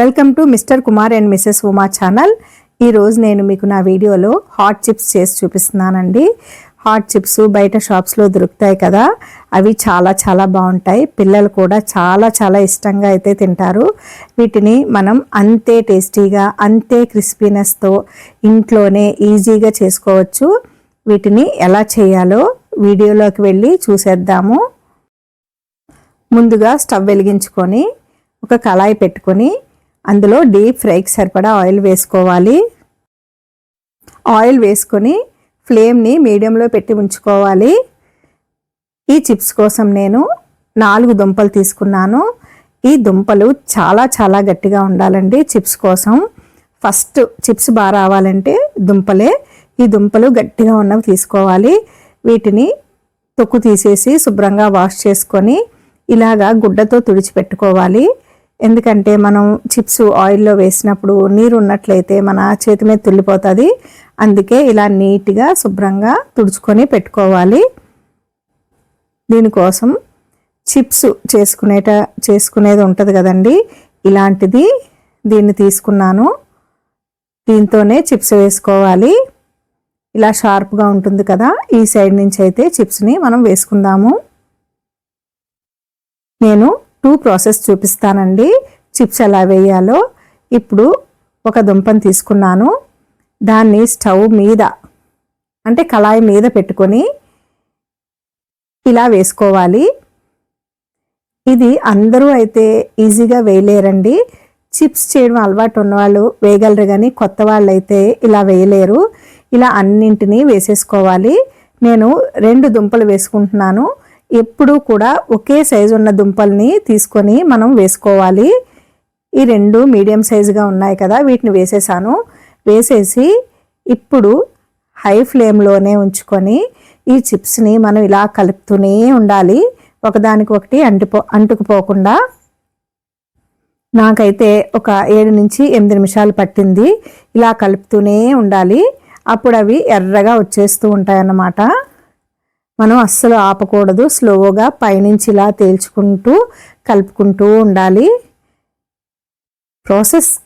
Welcome to mister Kumar and missus Uma channel. ఈరోజు నేను మీకు నా వీడియోలో హాట్ చిప్స్ చేసి చూపిస్తున్నానండి. హాట్ చిప్స్ బయట షాప్స్లో దొరుకుతాయి కదా అవి చాలా చాలా బాగుంటాయి. పిల్లలు కూడా చాలా చాలా ఇష్టంగా అయితే తింటారు. వీటిని మనం అంతే టేస్టీగా అంతే క్రిస్పీనెస్తో ఇంట్లోనే ఈజీగా చేసుకోవచ్చు. వీటిని ఎలా చేయాలో వీడియోలోకి వెళ్ళి చూసేద్దాము. ముందుగా స్టవ్ వెలిగించుకొని ఒక కళాయి పెట్టుకొని అందులో డీప్ ఫ్రైకి సరిపడా ఆయిల్ వేసుకోవాలి. ఆయిల్ వేసుకొని ఫ్లేమ్ని మీడియంలో పెట్టి ఉంచుకోవాలి. ఈ చిప్స్ కోసం నేను నాలుగు దుంపలు తీసుకున్నాను. ఈ దుంపలు చాలా చాలా గట్టిగా ఉండాలండి చిప్స్ కోసం. ఫస్ట్ చిప్స్ బాగా రావాలంటే దుంపలే. ఈ దుంపలు గట్టిగా ఉన్నవి తీసుకోవాలి. వీటిని తొక్కు తీసేసి శుభ్రంగా వాష్ చేసుకొని ఇలాగా గుడ్డతో తుడిచిపెట్టుకోవాలి. ఎందుకంటే మనం చిప్స్ ఆయిల్లో వేసినప్పుడు నీరు ఉన్నట్లయితే మన చేతి మీద తుల్లిపోతుంది. అందుకే ఇలా నీట్గా శుభ్రంగా తుడుచుకొని పెట్టుకోవాలి. దీనికోసం చిప్స్ చేసుకునేట చేసుకునేది ఉంటుంది కదండి. ఇలాంటిది దీన్ని తీసుకున్నాను. దీంతోనే చిప్స్ వేసుకోవాలి. ఇలా షార్ప్గా ఉంటుంది కదా ఈ సైడ్ నుంచి అయితే చిప్స్ని మనం వేసుకుందాము. నేను టూ ప్రాసెస్ చూపిస్తానండి. చిప్స్ ఎలా వేయాలో. ఇప్పుడు ఒక దుంపను తీసుకున్నాను. దాన్ని స్టవ్ మీద అంటే కళాయి మీద పెట్టుకొని ఇలా వేసుకోవాలి. ఇది అందరూ అయితే ఈజీగా వేయలేరండి. చిప్స్ చేయడం అలవాటు ఉన్నవాళ్ళు వేయగలరు కానీ కొత్త వాళ్ళు అయితే ఇలా వేయలేరు. ఇలా అన్నింటినీ వేసేసుకోవాలి. నేను రెండు దుంపలు వేసుకుంటున్నాను. ఎప్పుడూ కూడా ఒకే సైజు ఉన్న దుంపల్ని తీసుకొని మనం వేసుకోవాలి. ఈ రెండు మీడియం సైజుగా ఉన్నాయి కదా వీటిని వేసేసాను. వేసేసి ఇప్పుడు హై ఫ్లేమ్లోనే ఉంచుకొని ఈ చిప్స్ని మనం ఇలా కలుపుతూనే ఉండాలి. ఒకదానికి ఒకటి అంటిపో అంటుకుపోకుండా. నాకైతే ఒక ఏడు నుంచి ఎనిమిది నిమిషాలు పట్టింది. ఇలా కలుపుతూనే ఉండాలి. అప్పుడు అవి ఎర్రగా వచ్చేస్తూ ఉంటాయన్నమాట. మనం అస్సలు ఆపకూడదు. స్లోగా పైనుంచి ఇలా తేల్చుకుంటూ కలుపుకుంటూ ఉండాలి. ప్రాసెస్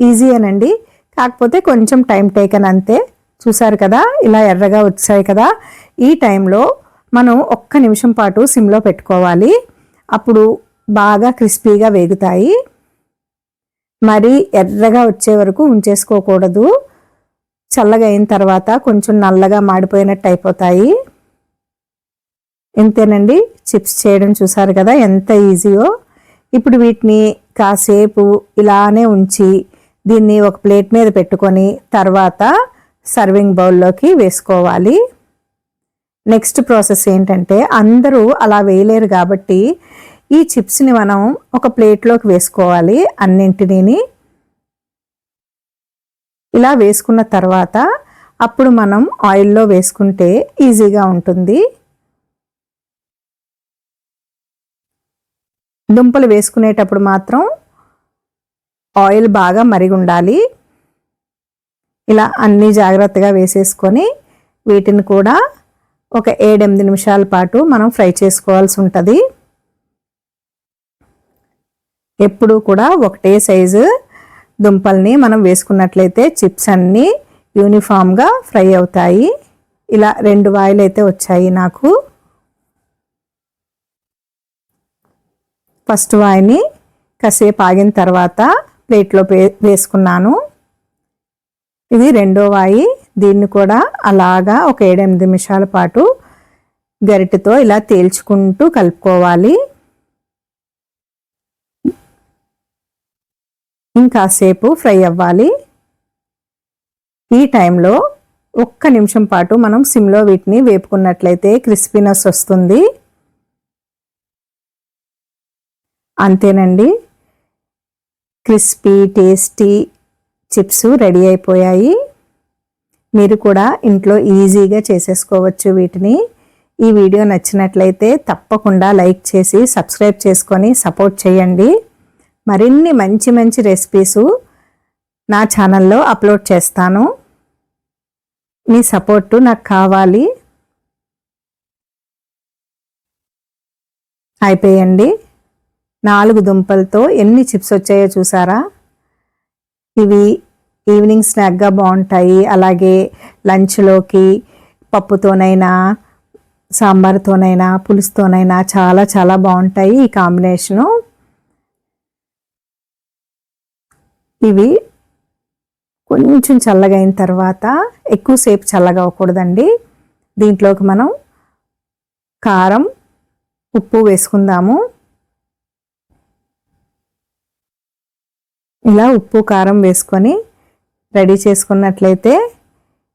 ఈజీ అనండి. కాకపోతే కొంచెం టైం టేకన్ అంతే. చూసారు కదా? ఇలా ఎర్రగా వచ్చాయి కదా? ఈ టైంలో మనం ఒక్క నిమిషం పాటు సిమ్లో పెట్టుకోవాలి. అప్పుడు బాగా క్రిస్పీగా వేగుతాయి. మరి ఎర్రగా వచ్చే వరకు ఉంచేసుకోకూడదు. చల్లగా అయిన తర్వాత కొంచెం నల్లగా మాడిపోయినట్టు అయిపోతాయి. ఇంతేనండి? చిప్స్ చేయడం చూసారు కదా ఎంత ఈజీయో. ఇప్పుడు వీటిని కాసేపు ఇలానే ఉంచి దీన్ని ఒక ప్లేట్ మీద పెట్టుకొని తర్వాత సర్వింగ్ బౌల్లోకి వేసుకోవాలి. నెక్స్ట్ ప్రాసెస్ ఏంటంటే అందరూ అలా వేయలేరు కాబట్టి ఈ చిప్స్ని మనం ఒక ప్లేట్లోకి వేసుకోవాలి అన్నింటినీ ఇలా వేసుకున్న తర్వాత అప్పుడు మనం ఆయిల్లో వేసుకుంటే ఈజీగా ఉంటుంది. దుంపలు వేసుకునేటప్పుడు మాత్రం ఆయిల్ బాగా మరిగి ఉండాలి ఇలా అన్నీ జాగ్రత్తగా వేసేసుకొని వీటిని కూడా ఒక ఏడెనిమిది నిమిషాల పాటు మనం ఫ్రై చేసుకోవాల్సి ఉంటుంది. ఎప్పుడూ కూడా ఒకటే సైజు దుంపల్ని మనం వేసుకున్నట్లయితే చిప్స్ అన్నీ యూనిఫామ్గా ఫ్రై అవుతాయి. ఇలా రెండు వాయిలు అయితే వచ్చాయి నాకు. ఫస్ట్ వాయిని కాసేపు ఆగిన తర్వాత ప్లేట్లో వేసుకున్నాను. ఇది రెండో వాయి. దీన్ని కూడా అలాగా ఒక ఏడెనిమిది నిమిషాల పాటు గరిటెతో ఇలా తేల్చుకుంటూ కలుపుకోవాలి. ఇంకాసేపు ఫ్రై అవ్వాలి. ఈ టైంలో ఒక్క నిమిషం పాటు మనం సిమ్లో వీటిని వేపుకున్నట్లయితే క్రిస్పీనెస్ వస్తుంది. అంతేనండి. క్రిస్పీ టేస్టీ చిప్స్ రెడీ అయిపోయాయి. మీరు కూడా ఇంట్లో ఈజీగా చేసేసుకోవచ్చు వీటిని. ఈ వీడియో నచ్చినట్లయితే తప్పకుండా లైక్ చేసి సబ్స్క్రైబ్ చేసుకొని సపోర్ట్ చేయండి. మరిన్ని మంచి మంచి రెసిపీసు నా ఛానల్లో అప్లోడ్ చేస్తాను. మీ సపోర్టు నాకు కావాలి. అయిపోయండి. నాలుగు దుంపలతో ఎన్ని చిప్స్ వచ్చాయో చూసారా? ఇవి ఈవినింగ్ స్నాక్గా బాగుంటాయి. అలాగే లంచ్లోకి పప్పుతోనైనా సాంబార్తోనైనా పులుసుతోనైనా చాలా చాలా బాగుంటాయి ఈ కాంబినేషను. ఇవి కొంచెం చల్లగా అయిన తర్వాత ఎక్కువసేపు చల్లగా అవ్వకూడదండి దీంట్లోకి మనం కారం ఉప్పు వేసుకుందాము. ఇలా ఉప్పు కారం వేసుకొని రెడీ చేసుకున్నట్లయితే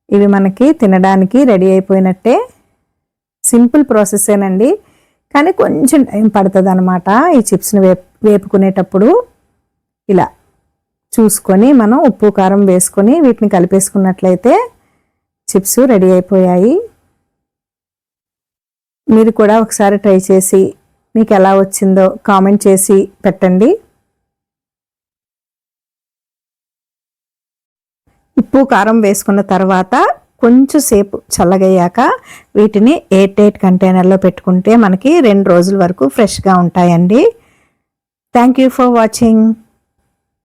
ఇవి మనకి తినడానికి రెడీ అయిపోయినట్టే. సింపుల్ ప్రాసెసేనండి. కానీ కొంచెం టైం పడుతుంది అనమాట ఈ చిప్స్ని వేపు వేపుకునేటప్పుడు. ఇలా చూసుకొని మనం ఉప్పు కారం వేసుకొని వీటిని కలిపేసుకున్నట్లయితే చిప్స్ రెడీ అయిపోయాయి. మీరు కూడా ఒకసారి ట్రై చేసి మీకు ఎలా వచ్చిందో కామెంట్ చేసి పెట్టండి. ఉప్పు కారం వేసుకున్న తర్వాత కొంచెం సేపు చల్లగయ్యాక వీటిని ఎయిట్ ఎయిట్ కంటైనర్లో పెట్టుకుంటే మనకి రెండు రోజుల వరకు ఫ్రెష్గా ఉంటాయండి. Thank you for watching